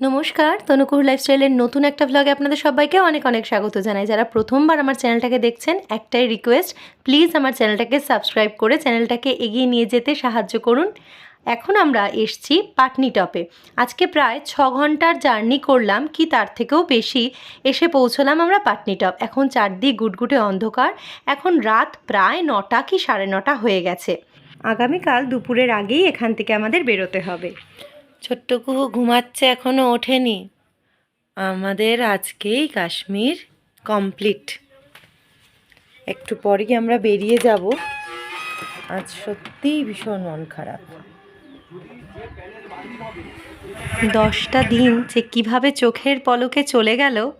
নমস্কার তনুকুর লাইফস্টাইলের নতুন একটা ভ্লগে আপনাদের সবাইকে অনেক অনেক স্বাগত জানাই। যারা প্রথমবার আমার চ্যানেলটাকে দেখছেন, একটাই রিকোয়েস্ট প্লিজ আমার চ্যানেলটাকে সাবস্ক্রাইব করে চ্যানেলটাকে এগিয়ে নিয়ে যেতে সাহায্য করুন। এখন আমরা এসছি পাটনি টপে আজকে প্রায় ছ ঘণ্টার জার্নি করলাম, কি তার থেকেও বেশি এসে পৌঁছলাম আমরা পাটনি টপ এখন চারদিক গুটগুটে অন্ধকার, এখন রাত প্রায় নটা কি সাড়ে নটা হয়ে গেছে। আগামীকাল দুপুরের আগেই এখান থেকে আমাদের বেরোতে হবে। ছোট্ট কুহু ঘুমাচ্ছে এখনও ওঠেনি। আমাদের আজকেই কাশ্মীর কমপ্লিট। একটু পরেই আমরা বেরিয়ে যাব। আজ সত্যিই ভীষণ মন খারাপ। দশটা দিন যে কীভাবে চোখের পলকে চলে গেল,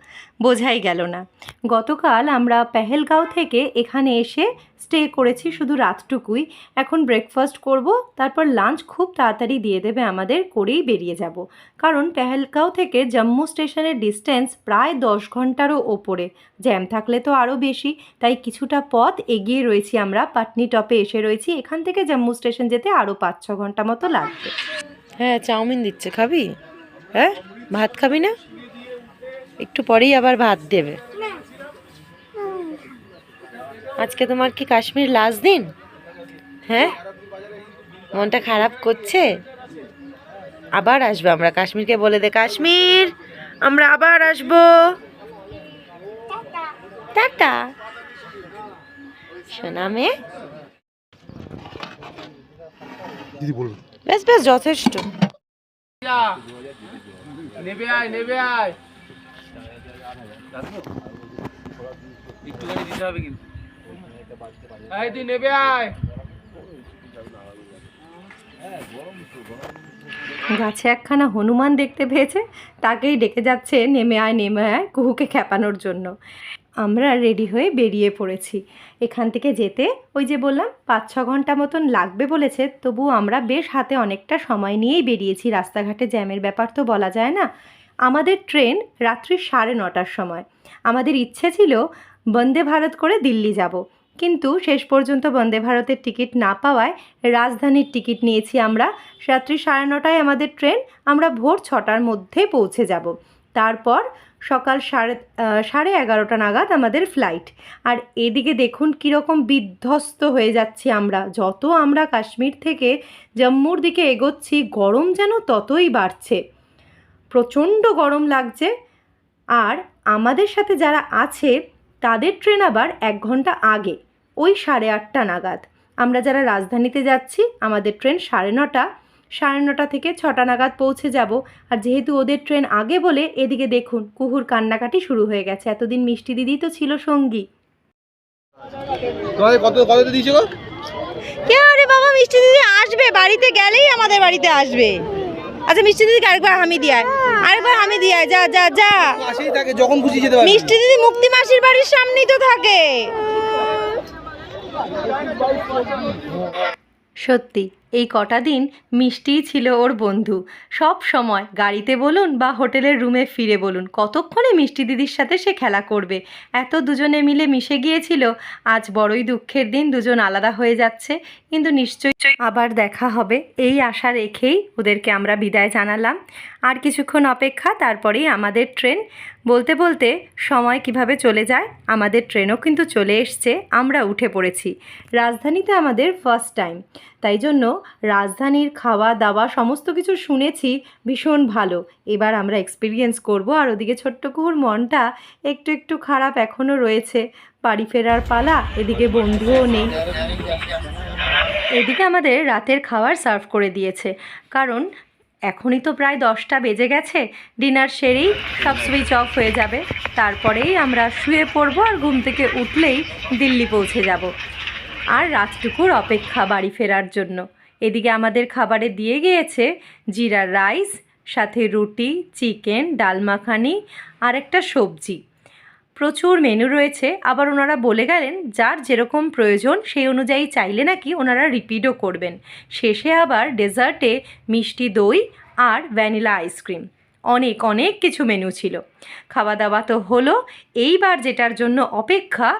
বোঝাই গেল না। গতকাল আমরা পেহেলগাঁও থেকে এখানে এসে স্টে করেছি শুধু রাতটুকুই। এখন ব্রেকফাস্ট করব, তারপর লাঞ্চ খুব তাড়াতাড়ি দিয়ে দেবে আমাদের, করেই বেরিয়ে যাব। কারণ পেহেলগাঁও থেকে জম্মু স্টেশনের ডিস্টেন্স প্রায় দশ ঘন্টারও ওপরে। জ্যাম থাকলে তো আরও বেশি। তাই কিছুটা পথ এগিয়ে রয়েছি আমরা। পাটনি টপে এসে রয়েছি। এখান থেকে জম্মু স্টেশন যেতে আরও পাঁচ ছ ঘণ্টা মতো লাগবে। হ্যাঁ চাউমিন দিচ্ছে, খাবি? হ্যাঁ ভাত খাবি না? একটু পরেই আবার ভাত দেবে। আজকে তোমার কি কাশ্মীর লাস্ট দিন? হ্যাঁ? মনটা খারাপ করছে? আবার আসব, আমরা কাশ্মীরকে বলে দে, কাশ্মীর, আমরা আবার আসব। টাটা। শোনা মেয়ে। দিদি বলুন। বেশ বেশ যথেষ্ট। নেবে আয় নেবে আয়। একটুখানি দিতে হবে কিন্তু। এই তুই নেবে আয়। গাছে একখানা হনুমান দেখতে পেয়েছে তাকেই ডেকে যাচ্ছে নেমে আয় নেমে আয় কুহুকে খেপানোর জন্য। আমরা রেডি হয়ে বেরিয়ে পড়েছি। এখান থেকে যেতে ওই যে বললাম পাঁচ ছ ঘণ্টা মতন লাগবে বলেছে তবু আমরা বেশ হাতে অনেকটা সময় নিয়েই বেরিয়েছি। রাস্তাঘাটে জ্যামের ব্যাপার তো বলা যায় না। আমাদের ট্রেন রাত্রি সাড়ে নটার সময়। আমাদের ইচ্ছে ছিল বন্দে ভারত করে দিল্লি যাব। কিন্তু শেষ পর্যন্ত বন্দে ভারতের টিকিট না পাওয়ায় রাজধানীর টিকিট নিয়েছি আমরা। রাত্রি সাড়ে নটায় আমাদের ট্রেন, আমরা ভোর ছটার মধ্যে পৌঁছে যাব। তারপর সকাল সাড়ে সাড়ে এগারোটা নাগাদ আমাদের ফ্লাইট আর এদিকে দেখুন কীরকম বিধ্বস্ত হয়ে যাচ্ছি আমরা। যত আমরা কাশ্মীর থেকে জম্মুর দিকে এগোচ্ছি, গরম যেন ততই বাড়ছে। প্রচণ্ড গরম লাগছে। আর আমাদের সাথে যারা আছে, তাদের ট্রেন আবার এক ঘণ্টা আগে, ওই সাড়ে আটটা নাগাদ। আমরা যারা রাজধানীতে যাচ্ছি, আমাদের ট্রেন সাড়ে নটা। সাড়ে নটা থেকে ছটা নাগাদ পৌঁছে যাব। আর যেহেতু ওদের ট্রেন আগে বলে এদিকে দেখুন কুহুর কান্নাকাটি শুরু হয়ে গেছে। এতদিন মিষ্টি দিদি তো ছিল সঙ্গী। কত কত রে বাবা মিষ্টি দিদি আসবে। বাড়িতে গেলেই আমাদের বাড়িতে আসবে। আচ্ছা মিষ্টি দিদিকে আরেকবার হামি দিয়ায়। আরেকবার হামি দিয়ায় যা যা যা। থাকে যখন খুশি যেতে পারবে। মিষ্টি দিদি মুক্তি মাসির বাড়ির সামনেই তো থাকে। সত্যি এই কটা দিন মিষ্টিই ছিল ওর বন্ধু। সব সময় গাড়িতে বলুন বা হোটেলের রুমে ফিরে বলুন, কতক্ষণে মিষ্টি দিদির সাথে সে খেলা করবে? এত দুজনে মিলে মিশে গিয়েছিল, আজ বড়ই দুঃখের দিন, দুজন আলাদা হয়ে যাচ্ছে। কিন্তু নিশ্চয়ই আবার দেখা হবে, এই আশা রেখেই ওদেরকে আমরা বিদায় জানালাম। আর কিছুক্ষণ অপেক্ষা, তারপরেই আমাদের ট্রেন। বলতে বলতে সময় কীভাবে চলে যায়, আমাদের ট্রেনও কিন্তু চলে এসছে, আমরা উঠে পড়েছি। রাজধানীতে আমাদের ফার্স্ট টাইম তাই জন্য রাজধানীর খাওয়া দাওয়া সমস্ত কিছু শুনেছি, ভীষণ ভালো। এবার আমরা এক্সপিরিয়েন্স করব আর ওদিকে ছোট্ট কুহুর মনটা একটু একটু খারাপ এখনও রয়েছে। বাড়ি ফেরার পালা, এদিকে বন্ধুও নেই। এদিকে আমাদের রাতের খাবার সার্ভ করে দিয়েছে। কারণ এখনই তো প্রায় দশটা বেজে গেছে, ডিনার সেরেই সব সুইচ অফ হয়ে যাবে। তারপরেই আমরা শুয়ে পড়ব আর ঘুম থেকে উঠলেই দিল্লি পৌঁছে যাব। আর রাতটুকুর অপেক্ষা বাড়ি ফেরার জন্য। এদিকে আমাদের খাবারে দিয়ে গিয়েছে জিরা রাইস, সাথে রুটি, চিকেন, ডাল মাখানি, আর একটা সবজি। প্রচুর মেনু রয়েছে, আবার ওনারা বলে গেলেন, যার যেরকম প্রয়োজন সেই অনুযায়ী চাইলে নাকি ওনারা রিপিটও করবেন। শেষে আবার ডেজার্টে মিষ্টি দই আর ভ্যানিলা আইসক্রিম। অনেক অনেক কিছু মেনু ছিল। খাওয়া দাওয়া তো হলো। এইবার যেটার জন্য অপেক্ষা,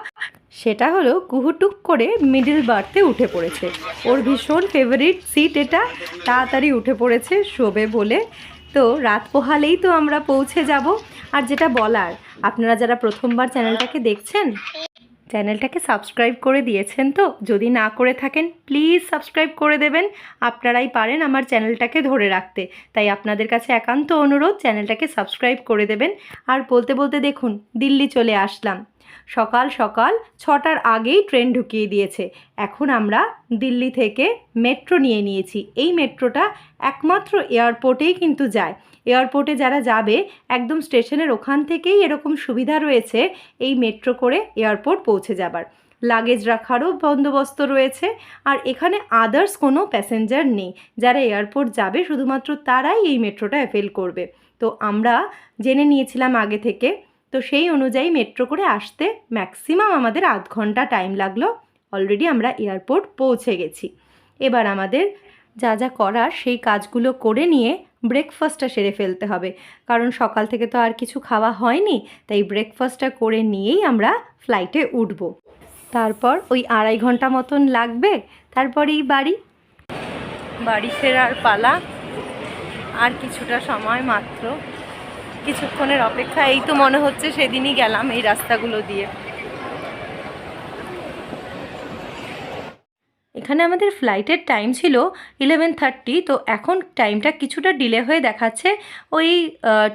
সেটা হলো কুহুটুক করে মিডিল বার্থে উঠে পড়েছে। ওর ভীষণ ফেভারিট সিট এটা। তাড়াতাড়ি উঠে পড়েছে, শোবে বলে। তো রাত পোহালেই তো আমরা পৌঁছে যাব। আর যেটা বলার, আপনারা যারা প্রথমবার চ্যানেলটাকে দেখছেন চ্যানেলটাকে সাবস্ক্রাইব করে দিয়েছেন তো? যদি না করে থাকেন, প্লিজ সাবস্ক্রাইব করে দেবেন। আপনারাই পারেন আমার চ্যানেলটাকে ধরে রাখতে। তাই আপনাদের কাছে একান্ত অনুরোধ, চ্যানেলটাকে সাবস্ক্রাইব করে দেবেন। আর বলতে বলতে দেখুন, দিল্লি চলে আসলাম। সকাল সকাল ছটার আগেই ট্রেন ঢুকিয়ে দিয়েছে। এখন আমরা দিল্লি থেকে মেট্রো নিয়ে নিয়েছি। এই মেট্রোটা একমাত্র এয়ারপোর্টেই কিন্তু যায়। এয়ারপোর্টে যারা যাবে, একদম স্টেশনের ওখান থেকেই এরকম সুবিধা রয়েছে এই মেট্রো করে এয়ারপোর্ট পৌঁছে যাবার। লাগেজ রাখারও বন্দোবস্ত রয়েছে আর এখানে আদার্স কোনো প্যাসেঞ্জার নেই। যারা এয়ারপোর্ট যাবে, শুধুমাত্র তারাই এই মেট্রোটা অ্যাভেল করবে। তো আমরা জেনে নিয়েছিলাম আগে থেকে তো সেই অনুযায়ী মেট্রো করে আসতে ম্যাক্সিমাম আমাদের আধ ঘণ্টা টাইম লাগল। অলরেডি আমরা এয়ারপোর্ট পৌঁছে গেছি। এবার আমাদের যা যা করার সেই কাজগুলো করে নিয়ে ব্রেকফাস্টটা সেরে ফেলতে হবে। কারণ সকাল থেকে তো আর কিছু খাওয়া হয়নি, তাই ব্রেকফাস্টটা করে নিয়েই আমরা ফ্লাইটে উঠব। তারপর ওই আড়াই ঘণ্টা মতন লাগবে তারপরেই বাড়ি। বাড়ি ফেরার পালা। আর কিছুটা সময় মাত্র। কিছুক্ষণের অপেক্ষা, এই তো মনে হচ্ছে সেদিনই গেলাম এই রাস্তাগুলো দিয়ে। এখানে আমাদের ফ্লাইটের টাইম ছিল ইলেভেন থার্টি তো এখন টাইমটা কিছুটা ডিলে হয়ে দেখাচ্ছে ওই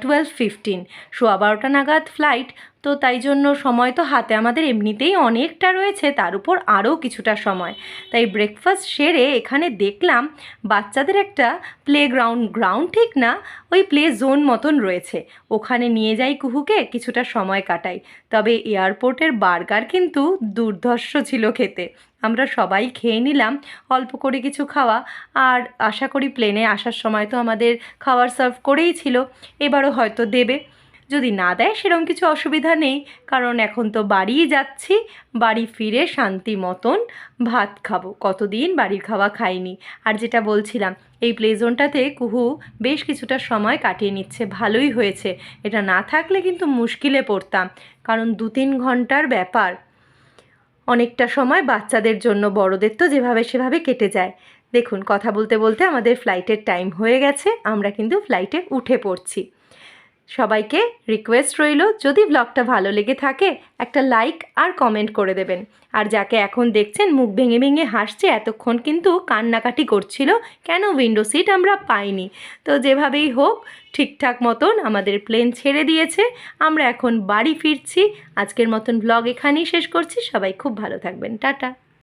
টুয়েলভ ফিফটিন সোয়া বারোটা নাগাদ ফ্লাইট তো তাই জন্য সময় তো হাতে আমাদের এমনিতেই অনেকটা রয়েছে, তার উপর আরও কিছুটা সময়। তাই ব্রেকফাস্ট সেরে এখানে দেখলাম বাচ্চাদের একটা প্লে গ্রাউন্ড গ্রাউন্ড ঠিক না, ওই প্লে জোন মতন রয়েছে। ওখানে নিয়ে যাই কুহুকে, কিছুটা সময় কাটাই। তবে এয়ারপোর্টের বার্গার কিন্তু দুর্ধর্ষ ছিল খেতে। আমরা সবাই খেয়ে নিলাম, অল্প করে কিছু খাওয়া। আর আশা করি প্লেনে আসার সময় তো আমাদের খাবার সার্ভ করেই ছিল। এবারও হয়তো দেবে। যদি না দেয় সেরকম কিছু অসুবিধা নেই। কারণ এখন তো বাড়িই যাচ্ছি, বাড়ি ফিরে শান্তি মতন ভাত খাব। কতদিন বাড়ির খাওয়া খাইনি। আর যেটা বলছিলাম, এই প্লেজোনটাতে কুহু বেশ কিছুটা সময় কাটিয়ে নিচ্ছে, ভালোই হয়েছে। এটা না থাকলে কিন্তু মুশকিলে পড়তাম। কারণ দু তিন ঘণ্টার ব্যাপার। অনেকটা সময় বাচ্চাদের জন্য, বড়দের তো যেভাবে সেভাবে কেটে যায়। দেখুন, কথা বলতে বলতে আমাদের ফ্লাইটের টাইম হয়ে গেছে। আমরা কিন্তু ফ্লাইটে উঠে পড়ছি। সবাইকে রিকোয়েস্ট রইল, যদি ব্লগটা ভালো লেগে থাকে, একটা লাইক আর কমেন্ট করে দেবেন। আর যাকে এখন দেখছেন, মুখ ভেঙে ভেঙে হাসছে, এতক্ষণ কিন্তু কান্নাকাটি করছিল, কেন উইন্ডো সিট আমরা পাইনি? তো যেভাবেই হোক, ঠিকঠাক মতন আমাদের প্লেন ছেড়ে দিয়েছে, আমরা এখন বাড়ি ফিরছি। আজকের মতন ব্লগ এখানেই শেষ করছি, সবাই খুব ভালো থাকবেন, টাটা।